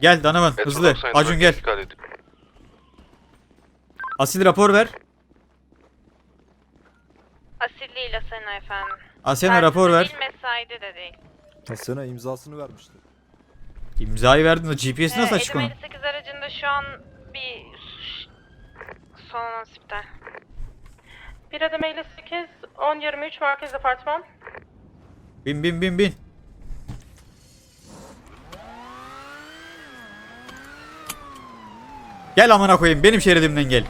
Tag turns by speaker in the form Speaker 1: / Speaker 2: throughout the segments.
Speaker 1: Gel Danavan hızlı. Acun gel. Asil rapor ver.
Speaker 2: Asilli ile Sena efendim.
Speaker 1: Asena rapor ver.
Speaker 2: Değil mesaide de değil.
Speaker 3: Asena imzasını vermişti.
Speaker 1: İmzayı verdin de GPS nasıl
Speaker 2: Ee,
Speaker 1: açık onun?
Speaker 2: Edim 58 aracında şu an bir son anons iptal. Bir adım 58, 10 23 merkez apartman.
Speaker 1: Bin bin bin bin. Gel amına koyayım benim şeridimden gel.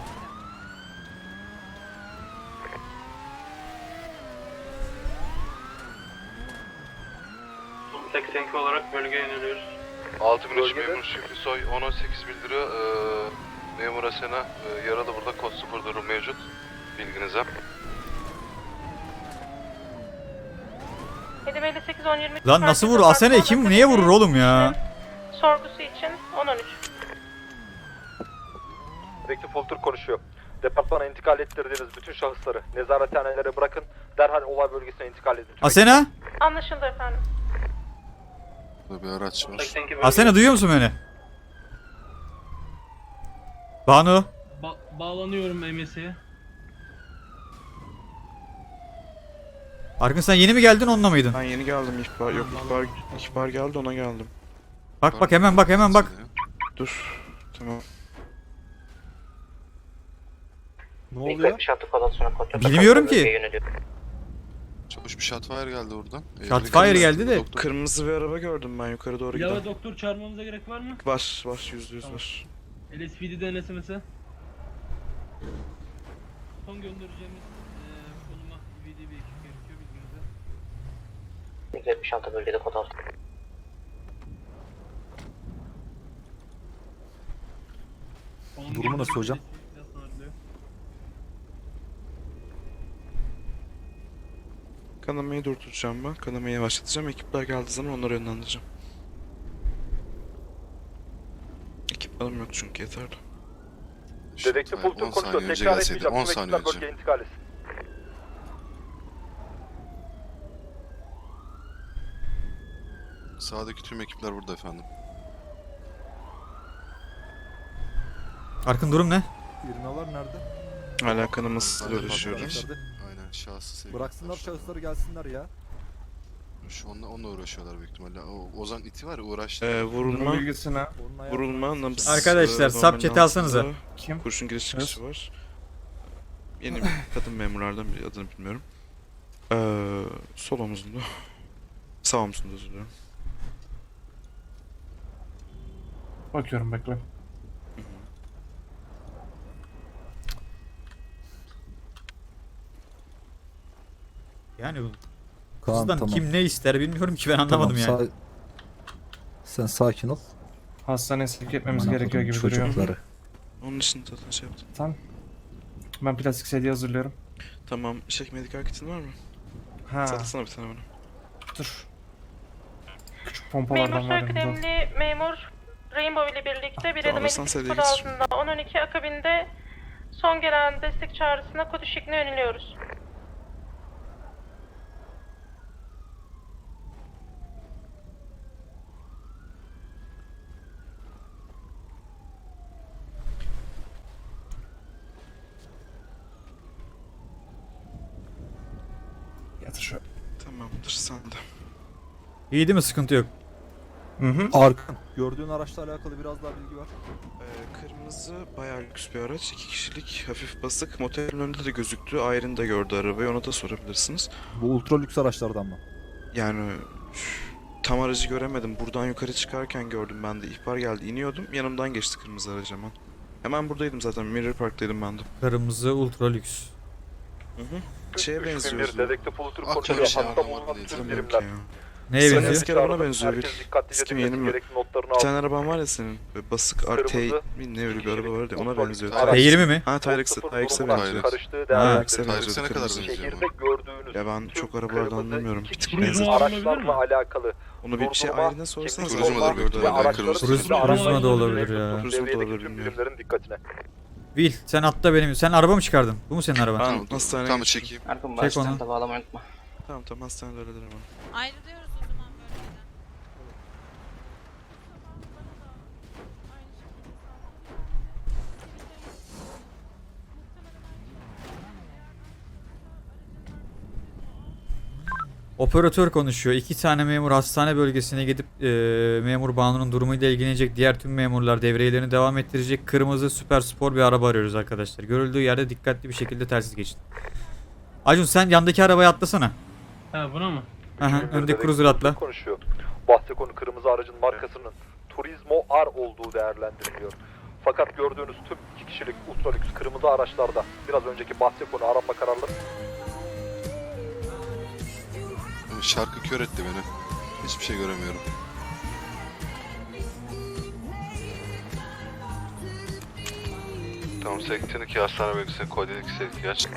Speaker 4: Son 82 olarak bölgeye yöneliyoruz.
Speaker 5: 6 güneş memur Şifli Soy 1018 bildiriyor. Ee, memur Asena e, yaralı burada kod 0 durum mevcut. Bilginize.
Speaker 2: Edim 58, 10 23
Speaker 1: Lan nasıl vurur? Asena kim niye vurur oğlum ya?
Speaker 2: Sorgusu için 10 13.
Speaker 3: Bekli Folter konuşuyor. Departmana intikal ettirdiğiniz bütün şahısları nezarethanelere bırakın. Derhal olay bölgesine intikal edin.
Speaker 1: Asena?
Speaker 2: Anlaşıldı efendim.
Speaker 5: Burada bir araç var.
Speaker 4: 82 bölge.
Speaker 1: Asena duyuyor musun beni? Banu?
Speaker 6: Ba- bağlanıyorum MS'ye.
Speaker 1: Arkın sen yeni mi geldin onunla mıydın?
Speaker 7: Ben yeni geldim ihbar yok ihbar ihbar geldi ona geldim.
Speaker 1: Bak bak hemen bak hemen bak.
Speaker 7: Dur. Tamam.
Speaker 3: Ne oluyor?
Speaker 1: Bilmiyorum ki.
Speaker 5: Çavuş bir shotfire geldi oradan.
Speaker 1: Shotfire geldi de.
Speaker 5: Doktor-
Speaker 7: Kırmızı bir araba gördüm ben yukarı doğru giden.
Speaker 6: doktor çağırmamıza gerek var mı?
Speaker 7: Var var yüzde yüz var.
Speaker 6: LSPD'den SMS'e. Son göndereceğimiz eee konuma VD bir ekip gerekiyor bilginize.
Speaker 8: 76 bölgede kod altı.
Speaker 3: Durumu nasıl hocam?
Speaker 6: Biraz sınırlıyor.
Speaker 7: Kanamayı durduracağım ben. Kanamayı yavaşlatacağım. Ekipler geldiği zaman onları yönlendireceğim. Ekipmanım yok çünkü yeterli.
Speaker 3: Dedektif
Speaker 5: Shotfire
Speaker 3: Folter
Speaker 5: 10
Speaker 3: konuşuyor.
Speaker 5: saniye önce
Speaker 3: Tekrar
Speaker 5: gelseydi.
Speaker 3: etmeyeceğim.
Speaker 5: 10
Speaker 3: Tüm
Speaker 5: saniye
Speaker 3: ekipler
Speaker 5: önce.
Speaker 3: bölgeye intikal etsin.
Speaker 5: Sağdaki tüm ekipler burada efendim.
Speaker 1: Arkın durum ne?
Speaker 3: İrnalar nerede?
Speaker 7: Hala kanamasız
Speaker 5: Hadi.
Speaker 3: Nerede?
Speaker 5: Şahsı sevgili.
Speaker 3: Bıraksınlar şahısları gelsinler ya.
Speaker 5: Şu onunla, onunla uğraşıyorlar büyük ihtimalle. O, Ozan iti var ya uğraştı.
Speaker 7: Ee, vurulma,
Speaker 3: Onun ayağı-
Speaker 7: vurulma, nabız.
Speaker 1: Arkadaşlar, sap
Speaker 7: normalin
Speaker 1: chat'i alsanıza.
Speaker 7: altında Kurşun giriş çıkışı var. Yeni bir kadın memurlardan biri adını bilmiyorum. Ee, sol omuzunda. Sağ omuzunda özür dilerim.
Speaker 9: Bakıyorum bekle.
Speaker 1: Yani
Speaker 10: Kaan
Speaker 1: kızdan
Speaker 10: tamam.
Speaker 1: kim ne ister bilmiyorum ki ben anlamadım
Speaker 10: tamam,
Speaker 1: yani.
Speaker 10: sa- Sen sakin ol.
Speaker 9: Hastaneye sevk etmemiz gerekiyor gibi duruyor.
Speaker 10: çocukları.
Speaker 7: Onun için zaten şey yaptım.
Speaker 9: Tamam. Ben plastik sedye hazırlıyorum.
Speaker 7: Tamam, şey medikal kitin var mı?
Speaker 9: Ha,
Speaker 7: Satsana bir tane bana.
Speaker 9: dur. Küçük
Speaker 2: Memur
Speaker 9: pompalardan var
Speaker 2: soy
Speaker 9: yanımda.
Speaker 2: kıdemli memur Rainbow ile birlikte bir
Speaker 7: Tamam,
Speaker 2: adım
Speaker 7: sen
Speaker 2: 58
Speaker 7: sedye
Speaker 2: kod
Speaker 7: geç.
Speaker 2: altında 10-12 akabinde son gelen destek çağrısına kod ışıkla yöneliyoruz.
Speaker 9: Yatır şu.
Speaker 7: Tamamdır, sen de.
Speaker 1: İyi değil mi sıkıntı yok.
Speaker 9: Hı hı.
Speaker 10: Arkın.
Speaker 3: Gördüğün araçla alakalı biraz daha bilgi var.
Speaker 7: Ee, kırmızı bayağı lüks bir araç. iki kişilik, hafif basık. Motelin önünde de gözüktü. Ayrın da gördü arabayı. Ona da sorabilirsiniz.
Speaker 3: Bu ultra lüks araçlardan mı?
Speaker 7: Yani tam aracı göremedim. Buradan yukarı çıkarken gördüm ben de. ihbar geldi. İniyordum. Yanımdan geçti kırmızı aracı hemen. Hemen buradaydım zaten. Mirror Park'taydım ben de.
Speaker 1: Kırmızı ultra lüks.
Speaker 7: Hı hı. Şeye benziyor.
Speaker 3: Bir dedektif Folter
Speaker 5: Akçalı
Speaker 3: konuşuyor.
Speaker 5: şey
Speaker 3: Hatta
Speaker 5: anlamadım
Speaker 3: bulunan tüm
Speaker 7: Yok
Speaker 3: birimler.
Speaker 1: Neye
Speaker 7: Sen
Speaker 1: benziyor?
Speaker 7: eski arabana benziyor bir.
Speaker 3: Herkes dikkatlice
Speaker 7: Eski mi, yeni
Speaker 3: dinlesin
Speaker 7: mi?
Speaker 3: gerekli notlarını
Speaker 7: Bir
Speaker 3: al.
Speaker 7: tane araban var ya senin. Böyle basık RT
Speaker 3: Kırmızı.
Speaker 7: ne öyle bir araba vardı ya. Ona benziyor.
Speaker 3: araç.
Speaker 1: T20 mi?
Speaker 7: Ha Tyrex'e.
Speaker 3: Sıfır
Speaker 7: Tyrex'e
Speaker 3: durumuna
Speaker 7: benziyor.
Speaker 3: Karıştığı
Speaker 1: Ha.
Speaker 3: değerlendirildi.
Speaker 7: Tyrex'e
Speaker 5: Tyrex'e ne kadar
Speaker 7: benziyor
Speaker 5: benziyor
Speaker 3: Şehirde gördüğünüz
Speaker 7: Ya ben
Speaker 3: tüm
Speaker 7: çok arabalardan anlamıyorum. Bir tık benziyor.
Speaker 3: Araçlarla alakalı.
Speaker 7: Onu bir şey ayrına sorsanız
Speaker 5: Turizm
Speaker 3: üstünde
Speaker 1: Turizm,
Speaker 3: araçlar
Speaker 1: turizm de olabilir ya.
Speaker 7: Turizm
Speaker 3: Devriyedeki
Speaker 7: olabilir,
Speaker 3: tüm
Speaker 7: bilmiyorum.
Speaker 3: birimlerin dikkatine.
Speaker 1: Will sen atla benim. Sen araba mı çıkardın? Bu mu senin araban?
Speaker 7: Ben
Speaker 5: Tamam,
Speaker 7: hastaneye
Speaker 5: tamam
Speaker 7: geçiyorum.
Speaker 5: çekeyim.
Speaker 8: Arkın
Speaker 1: Çek
Speaker 8: baştan
Speaker 1: onu.
Speaker 8: da bağlamayı unutma.
Speaker 7: Tamam tamam hastanede öyle derim onu.
Speaker 2: Ayrılıyoruz
Speaker 1: Operatör konuşuyor. İki tane memur hastane bölgesine gidip e, memur Banu'nun durumuyla ilgilenecek. Diğer tüm memurlar devreyelerini devam ettirecek. Kırmızı süper spor bir araba arıyoruz arkadaşlar. Görüldüğü yerde dikkatli bir şekilde telsiz geçin. Acun sen yandaki arabaya atlasana.
Speaker 6: Ha buna mı?
Speaker 1: Aha, öndeki cruiser atla.
Speaker 3: konuşuyor. Bahse konu kırmızı aracın markasının Turismo R olduğu değerlendiriliyor. Fakat gördüğünüz tüm iki kişilik ultra lüks kırmızı araçlarda biraz önceki bahse konu arama kararları
Speaker 5: Şarkı kör etti beni. Hiçbir şey göremiyorum. Tamam 82 hastane bölgesine kod 2 geç.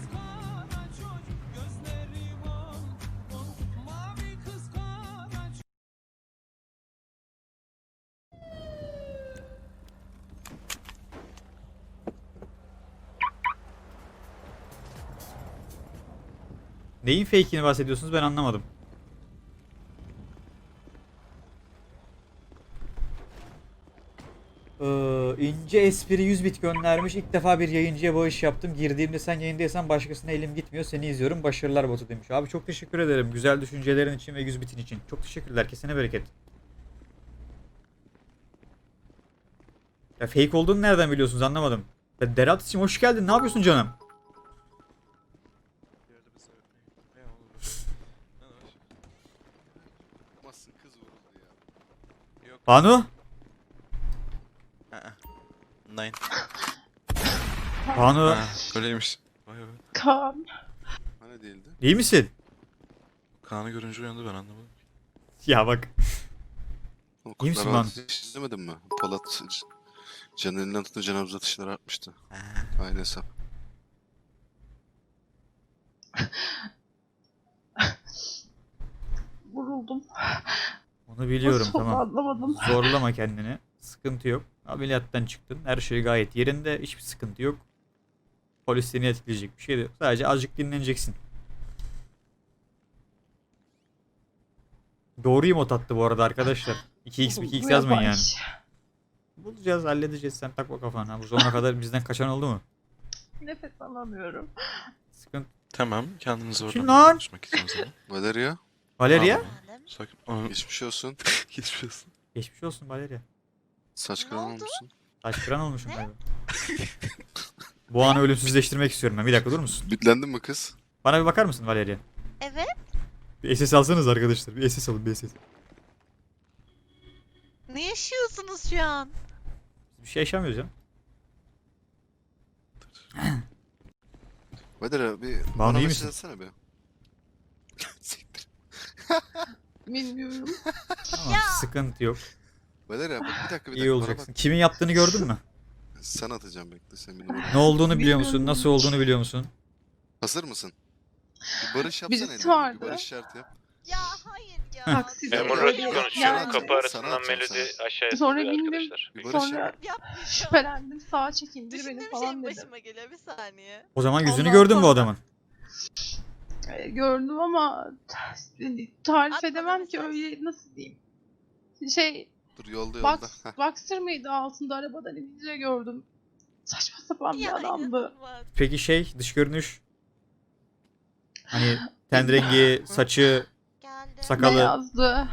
Speaker 1: Neyin fake'ini bahsediyorsunuz ben anlamadım. İnce espri 100 bit göndermiş. İlk defa bir yayıncıya bağış yaptım. Girdiğimde sen yayındaysan başkasına elim gitmiyor. Seni izliyorum. Başarılar botu demiş. Abi çok teşekkür ederim. Güzel düşüncelerin için ve 100 bitin için. Çok teşekkürler. Kesene bereket. Ya fake olduğunu nereden biliyorsunuz anlamadım. Ya Derat için hoş geldin. Ne yapıyorsun canım? Banu?
Speaker 7: Nine.
Speaker 1: Banu
Speaker 7: Ha, öyleymiş. Vay be.
Speaker 2: Kaan.
Speaker 5: Hani değildi?
Speaker 1: iyi misin?
Speaker 7: Kaan'ı görünce uyandı ben anlamadım.
Speaker 1: Ya bak. İyi misin lan?
Speaker 5: İzlemedin mi? Polat Caner'in altında cenabız atışları artmıştı. Aynı hesap.
Speaker 2: Vuruldum.
Speaker 1: Onu biliyorum
Speaker 2: Nasıl
Speaker 1: tamam.
Speaker 2: anlamadım.
Speaker 1: Zorlama kendini. Sıkıntı yok. Ameliyattan çıktın. Her şey gayet yerinde. Hiçbir sıkıntı yok. Polis seni etkileyecek bir şey de yok. Sadece azıcık dinleneceksin. Doğru emot attı bu arada arkadaşlar. 2x 2x yazmayın yani. Bulacağız halledeceğiz sen takma kafana. Bu zamana kadar bizden kaçan oldu mu?
Speaker 2: Nefes alamıyorum.
Speaker 1: Sıkıntı.
Speaker 7: Tamam kendinizi oradan
Speaker 1: Kim lan?
Speaker 7: konuşmak istiyorsanız.
Speaker 5: Valeria,
Speaker 1: Valeria?
Speaker 7: Sakin. Aa,
Speaker 5: geçmiş olsun.
Speaker 7: Geçmiş olsun.
Speaker 1: Geçmiş olsun Valeria.
Speaker 5: Saç kıran olmuşsun.
Speaker 1: Taş kıran olmuşum galiba. bu anı ölümsüzleştirmek istiyorum ben. Bir dakika durur musun?
Speaker 5: Bitlendin mi kız?
Speaker 1: Bana bir bakar mısın Valeria?
Speaker 8: Evet.
Speaker 1: Bir SS alsanız arkadaşlar. Bir SS alın bir SS.
Speaker 8: Ne yaşıyorsunuz şu an?
Speaker 1: Bir şey yaşamıyoruz ya.
Speaker 5: Valeria bir
Speaker 1: Banu,
Speaker 5: bana
Speaker 1: iyi misin?
Speaker 5: atsana bir. Siktir.
Speaker 2: Bilmiyorum.
Speaker 1: Tamam sıkıntı yok.
Speaker 5: Valeria bak bir dakika bir dakika.
Speaker 1: İyi olacaksın.
Speaker 5: bak.
Speaker 1: Kimin yaptığını gördün mü?
Speaker 5: Sana atacağım bekle sen bir numara.
Speaker 1: Ne olduğunu biliyor musun? Nasıl olduğunu biliyor musun?
Speaker 5: Hazır mısın? Bir barış yapsana
Speaker 2: Birisi
Speaker 5: elinde, Bir barış şartı yap.
Speaker 8: Ya hayır ya.
Speaker 2: Taksi
Speaker 4: Memur Raci konuşuyor.
Speaker 2: yani.
Speaker 4: Kapı arasından
Speaker 5: atacağım sana.
Speaker 4: aşağıya
Speaker 2: Sonra
Speaker 4: sürüyor
Speaker 2: bindim.
Speaker 4: arkadaşlar.
Speaker 5: Bir barış
Speaker 2: Sonra
Speaker 5: yap.
Speaker 8: Yapmayacağım.
Speaker 2: şüphelendim sağa çekildi beni
Speaker 8: Düşündüğüm
Speaker 2: falan
Speaker 8: şeyin
Speaker 2: dedim.
Speaker 8: başıma geliyor bir saniye.
Speaker 1: O zaman yüzünü gördün bu adamın.
Speaker 2: Ee, gördüm ama tarif
Speaker 8: Atma
Speaker 2: edemem ki
Speaker 8: mesaj.
Speaker 2: öyle nasıl diyeyim. Şey
Speaker 5: Dur yolda yolda.
Speaker 2: box, boxer mıydı altında arabadan inince gördüm. Saçma sapan bir adamdı.
Speaker 1: Peki şey dış görünüş. Hani ten rengi, saçı. Sakalı.
Speaker 2: Beyazdı.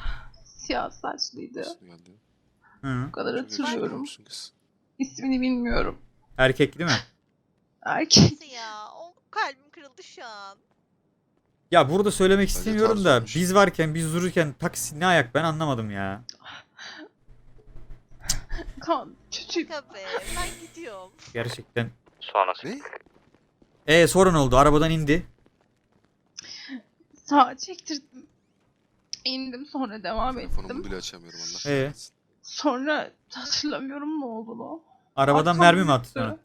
Speaker 2: Siyah saçlıydı.
Speaker 1: Hı,
Speaker 2: Bu kadar
Speaker 5: yakışıklı
Speaker 2: hatırlıyorum. İsmini bilmiyorum.
Speaker 1: erkek değil mi?
Speaker 2: Erkek.
Speaker 8: Nasıl ya? O kalbim kırıldı şu an.
Speaker 1: Ya burada söylemek istemiyorum da biz varken biz dururken taksi ne ayak ben anlamadım ya.
Speaker 2: Kan.
Speaker 8: Be. Ben gidiyorum.
Speaker 1: Gerçekten.
Speaker 4: Sonrası.
Speaker 5: Ne?
Speaker 1: E sorun oldu. Arabadan indi.
Speaker 2: Sağa çektirdim. İndim sonra devam
Speaker 5: Telefonumu
Speaker 2: ettim.
Speaker 5: bile açamıyorum Allah
Speaker 1: Ee?
Speaker 5: kahretsin.
Speaker 2: Sonra hatırlamıyorum ne olduğunu.
Speaker 1: Arabadan
Speaker 2: Arkam
Speaker 1: mermi mi attı
Speaker 2: dönüktü.
Speaker 1: sana?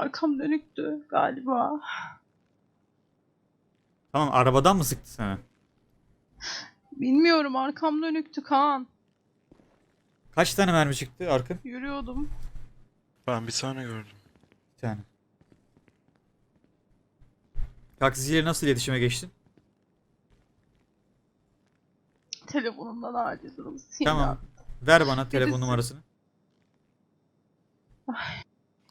Speaker 2: Arkam dönüktü galiba.
Speaker 1: Tamam arabadan mı sıktı sana?
Speaker 2: Bilmiyorum arkam dönüktü Kaan.
Speaker 1: Kaç tane mermi çıktı Arkın?
Speaker 2: Yürüyordum.
Speaker 7: Ben bir tane gördüm.
Speaker 1: Bir tane. Taksiciyle nasıl iletişime geçtin?
Speaker 2: Telefonumdan acil durum.
Speaker 1: Tamam. Ver bana telefon
Speaker 2: Birisi-
Speaker 1: numarasını.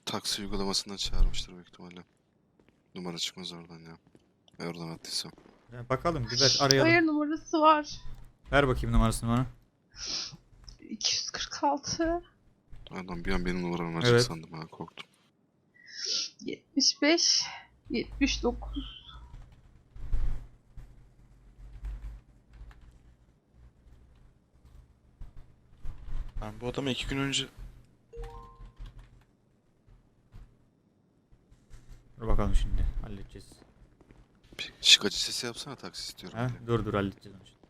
Speaker 5: Taksi uygulamasından çağırmıştır büyük ihtimalle. Numara çıkmaz oradan ya. Oradan attıysa.
Speaker 1: Ya bakalım bir ver arayalım.
Speaker 2: Hayır numarası var.
Speaker 1: Ver bakayım numarasını bana.
Speaker 2: 246
Speaker 5: Adam bir an benim numaramı verecek
Speaker 1: Evet.
Speaker 5: sandım ha korktum.
Speaker 2: 75 79
Speaker 7: Ben bu adamı iki gün önce
Speaker 1: Dur bakalım şimdi halledeceğiz.
Speaker 5: Bir şık acı sesi yapsana taksi istiyorum.
Speaker 1: Ha?
Speaker 5: diye.
Speaker 1: Dur dur halledeceğiz onu şimdi.